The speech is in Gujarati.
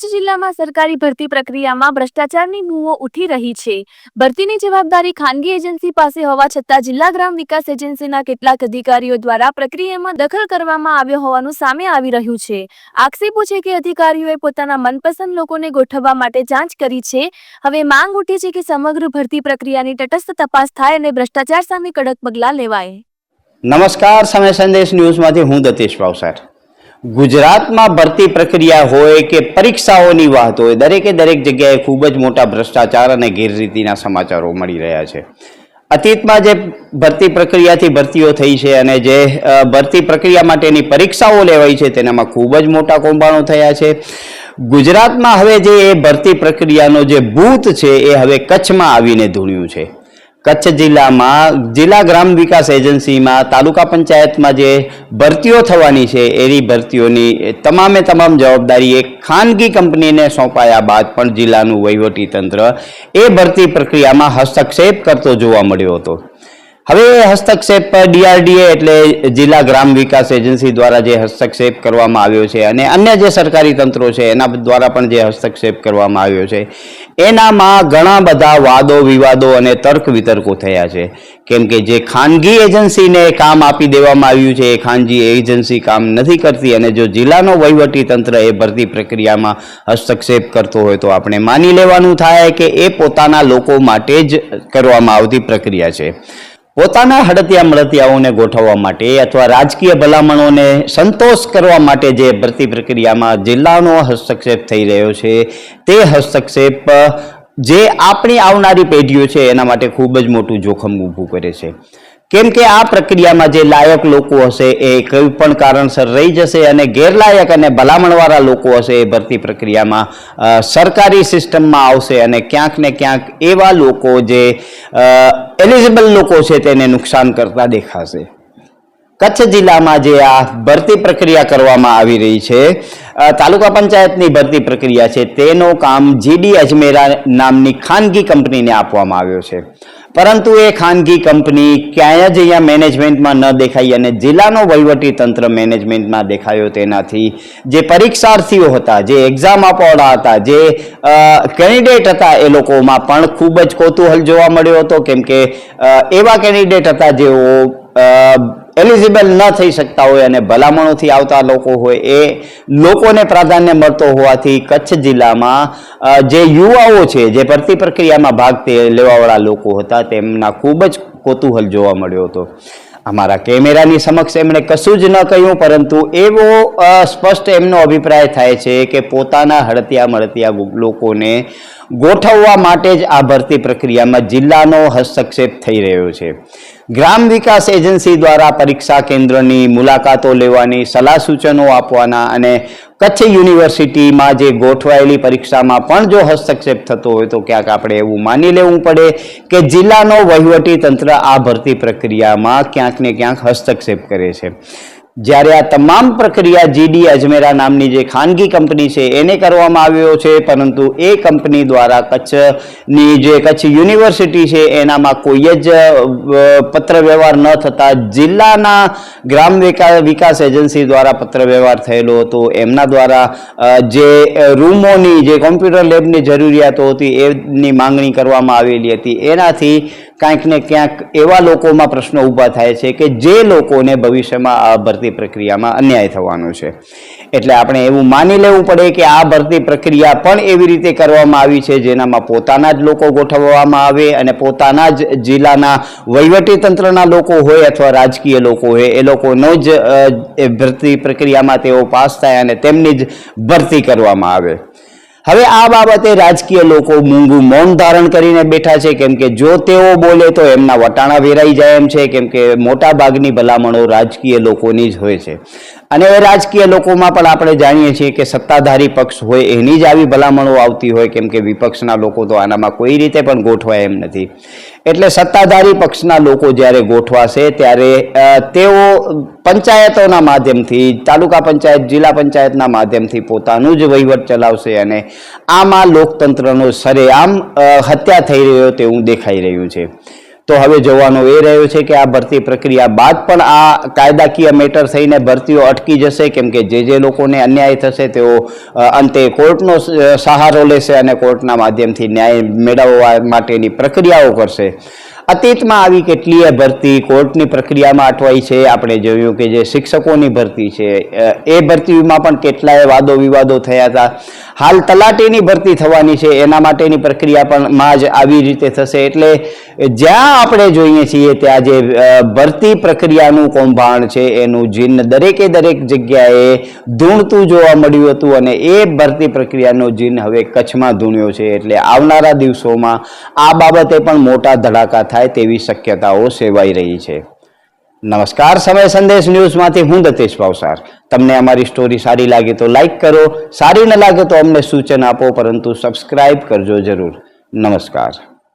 કચ્છ જિલ્લામાં સરકારી ભરતી પ્રક્રિયામાં ભ્રષ્ટાચારની બૂમો ઉઠી રહી છે. ભરતીની જવાબદારી ખાનગી એજન્સી પાસે હોવા છતાં જિલ્લા ગ્રામ વિકાસ એજન્સીના કેટલાક અધિકારીઓ દ્વારા પ્રક્રિયામાં દખલ કરવામાં આવ્યો હોવાનું સામે આવી રહ્યું છે. આક્ષેપો છે કે અધિકારીઓએ પોતાના મનપસંદ લોકોને ગોઠવવા માટે જાંચ કરી છે. હવે માંગ ઉઠી છે કે સમગ્ર ભરતી પ્રક્રિયાની તટસ્થ તપાસ થાય અને ભ્રષ્ટાચાર સામે કડક પગલાં લેવાય. નમસ્કાર, સમય સંદેશ ન્યૂઝમાંથી હું દતેશ ભાવસાર ગુજરાતમાં ભરતી પ્રક્રિયા હોય કે પરીક્ષાઓની વાત હોય, દરેકે દરેક જગ્યાએ ખૂબ જ મોટા ભ્રષ્ટાચાર અને ગેરરીતિના સમાચારો મળી રહ્યા છે. અતીતમાં જે ભરતી પ્રક્રિયાથી ભરતીઓ થઈ છે અને જે ભરતી પ્રક્રિયા માટેની પરીક્ષાઓ લેવાઈ છે, તેનામાં ખૂબ જ મોટા કૌભાંડો થયા છે. ગુજરાતમાં હવે જે એ ભરતી પ્રક્રિયાનો જે ભૂત છે, એ હવે કચ્છમાં આવીને ધૂણ્યું છે. કચ્છ જિલ્લામાં, જિલ્લા ગ્રામ વિકાસ એજન્સીમાં, તાલુકા પંચાયતમાં જે ભરતીઓ થવાની છે એની ભરતીઓની તમામે તમામ જવાબદારી એક ખાનગી કંપનીને સોંપાયા બાદ પણ જિલ્લાનું વહીવટી તંત્ર એ ભરતી પ્રક્રિયામાં હસ્તક્ષેપ કરતો જોવા મળ્યો હતો. હવે હસ્તક્ષેપ હસ્તક્ષેપ ડીઆરડીએ એટલે જિલ્લા ગ્રામ વિકાસ એજન્સી દ્વારા જે હસ્તક્ષેપ કરવામાં આવ્યો છે અને અન્ય જે સરકારી તંત્રો છે, એના દ્વારા પણ જે હસ્તક્ષેપ કરવામાં આવ્યો છે એનામાં ઘણા બધા વાદો, વિવાદો અને તર્ક વિતર્કો થયા છે. કેમ કે જે ખાનગી એજન્સીને કામ આપી દેવામાં આવ્યું છે, એ ખાનગી એજન્સી કામ નથી કરતી અને જો જિલ્લાનો વહીવટી તંત્ર એ ભરતી પ્રક્રિયામાં હસ્તક્ષેપ કરતો હોય તો આપણે માની લેવાનું થાય કે એ પોતાના લોકો માટે જ કરવામાં આવતી પ્રક્રિયા છે. પોતાના હડતિયા મળતિયાઓને ગોઠવવા માટે અથવા રાજકીય ભલામણોને સંતોષ કરવા માટે જે ભરતી પ્રક્રિયામાં જિલ્લાનો હસ્તક્ષેપ થઈ રહ્યો છે, તે હસ્તક્ષેપ જે આપણી આવનારી પેઢીઓ છે, એના માટે ખૂબ જ મોટું જોખમ ઊભું કરે છે. કેમ કે આ પ્રક્રિયામાં જે લાયક લોકો હશે એ કોઈ પણ કારણસર રહી જશે અને ગેરલાયક અને ભલામણવાળા લોકો હશે એ ભરતી પ્રક્રિયામાં સરકારી સિસ્ટમમાં આવશે અને ક્યાંક ને ક્યાંક એવા લોકો જે એલિજિબલ લોકો છે તેને નુકસાન કરતા દેખાશે. કચ્છ જિલ્લામાં જે આ ભરતી પ્રક્રિયા કરવામાં આવી રહી છે તાલુકા પંચાયતની ભરતી પ્રક્રિયા છે, તેનો કામ જીડી અજમેરા નામની ખાનગી કંપનીને આપવામાં આવ્યો છે. પરંતુ એ ખાનગી કંપની ક્યાંય જ અહીંયા મેનેજમેન્ટમાં ન દેખાઈ અને જિલ્લાનો વહીવટી તંત્ર મેનેજમેન્ટમાં દેખાયો તેનાથી. જે પરીક્ષાર્થીઓ હતા, જે એક્ઝામ આપવાળા હતા, જે કેન્ડિડેટ હતા એ લોકોમાં પણ ખૂબ જ કૌતૂહલ જોવા મળ્યો હતો. કેમ કે એવા કેન્ડિડેટ હતા જેઓ એલિજિબલ ન થઈ શકતા હોય અને ભલામણોથી આવતા લોકો હોય એ લોકોને પ્રાધાન્ય મળતો હોવાથી કચ્છ જિલ્લામાં જે યુવાઓ છે, જે ભરતી પ્રક્રિયામાં ભાગ લેવાવાળા લોકો હતા, તેમના ખૂબ જ કૌતૂહલ જોવા મળ્યો હતો. અમારા કેમેરાની સમક્ષ એમણે કશું જ ન કહ્યું, પરંતુ એવો સ્પષ્ટ એમનો અભિપ્રાય થાય છે કે પોતાના હળતિયા મળતિયા લોકોને ગોઠવવા માટે જ આ ભરતી પ્રક્રિયામાં જિલ્લાનો હસ્તક્ષેપ થઈ રહ્યો છે. ગ્રામ વિકાસ એજન્સી દ્વારા પરીક્ષા કેન્દ્રની મુલાકાતો લેવાની સલાહ સૂચનો આપવાના અને કચ્છ યુનિવર્સિટીમાં જે ગોઠવાયેલી પરીક્ષામાં પણ જો હસ્તક્ષેપ થતો હોય તો ક્યાંક આપણે એવું માની લેવું પડે કે જિલ્લાનો વહીવટી તંત્ર આ ભરતી પ્રક્રિયામાં ક્યાંક ને ક્યાંક હસ્તક્ષેપ કરે છે. જ્યારે આ તમામ પ્રક્રિયા જીડી અજમેરા નામની જે ખાનગી કંપની છે, એને કરવામાં આવ્યો છે, પરંતુ એ કંપની દ્વારા કચ્છની જે કચ્છ યુનિવર્સિટી છે, એનામાં કોઈ જ પત્ર વ્યવહાર ન થતા જિલ્લાના ગ્રામ વિકા- વિકાસ એજન્સી દ્વારા પત્ર વ્યવહાર થયેલો હતો. એમના દ્વારા જે રૂમોની, જે કોમ્પ્યુટર લેબની જરૂરિયાતો હતી, એની માંગણી કરવામાં આવેલી હતી. એનાથી ક્યાંક ને ક્યાંક એવા લોકોમાં પ્રશ્નો ઊભા થાય છે કે જે લોકોને ભવિષ્યમાં આ ભરતી પ્રક્રિયામાં અન્યાય થવાનો છે. એટલે આપણે એવું માની લેવું પડે કે આ ભરતી પ્રક્રિયા પણ એવી રીતે કરવામાં આવી છે જેનામાં પોતાના જ લોકો ગોઠવવામાં આવે અને પોતાના જ જિલ્લાના વહીવટી તંત્રના લોકો હોય અથવા રાજકીય લોકો હોય, એ લોકોનો જ ભરતી પ્રક્રિયામાં તેઓ પાસ થાય અને તેમની જ ભરતી કરવામાં આવે. હવે આ બાબતે રાજકીય લોકો મૂંગું મૌન ધારણ કરીને બેઠા છે, કેમ કે જો તેઓ બોલે તો એમના વટાણા વેરાઈ જાય એમ છે, કેમ કે મોટા ભલામણો રાજકીય લોકોની જ હોય છે. અને એ રાજકીય લોકોમાં પણ આપણે જાણીએ છીએ કે સત્તાધારી પક્ષ હોય એની જ આવી ભલામણો આવતી હોય, કેમ કે વિપક્ષના લોકો તો આનામાં કોઈ રીતે પણ ગોઠવાય એમ નથી. એટલે સત્તાધારી પક્ષના લોકો જ્યારે ગોઠવાશે ત્યારે તેઓ પંચાયતોના માધ્યમથી, તાલુકા પંચાયત, જિલ્લા પંચાયતના માધ્યમથી પોતાનું જ વહીવટ ચલાવશે અને આમાં લોકતંત્રનો સરેઆમ હત્યા થઈ રહ્યો તેવું દેખાઈ રહ્યું છે. તો હવે જોવાનું એ રહ્યું છે કે આ ભરતી પ્રક્રિયા બાદ પણ આ કાયદાકીય મેટર થઈને ભરતીઓ અટકી જશે, કેમ કે જે જે લોકોને અન્યાય થશે તેઓ અંતે કોર્ટનો સહારો લેશે અને કોર્ટના માધ્યમથી ન્યાય મેળવવા માટેની પ્રક્રિયાઓ કરશે. અતીતમાં આવી કેટલીય ભરતી કોર્ટની પ્રક્રિયામાં અટવાઈ છે. આપણે જોયું કે જે શિક્ષકોની ભરતી છે એ ભરતીમાં પણ કેટલાય વાદો વિવાદો થયા હતા. હાલ તલાટીની ભરતી થવાની છે, એના માટેની પ્રક્રિયા પણ માં જ આવી રીતે થશે. એટલે જ્યાં આપણે જોઈએ છીએ ત્યાં જે ભરતી પ્રક્રિયાનું કૌભાંડ છે, એનું જીન દરેકે દરેક જગ્યાએ ધૂણતું જોવા મળ્યું હતું અને એ ભરતી પ્રક્રિયાનો જીન હવે કચ્છમાં ધૂણ્યો છે. એટલે આવનારા દિવસોમાં આ બાબતે પણ મોટા ધડાકા થાય તેવી શક્યતાઓ સેવાઈ રહી છે. નમસ્કાર, સમય સંદેશ ન્યૂઝમાંથી હું દતેશ ભાવસાર. તમને અમારી સ્ટોરી સારી લાગે તો લાઈક કરો, સારી ન લાગે તો અમને સૂચન આપો, પરંતુ સબસ્ક્રાઈબ કરજો જરૂર. નમસ્કાર.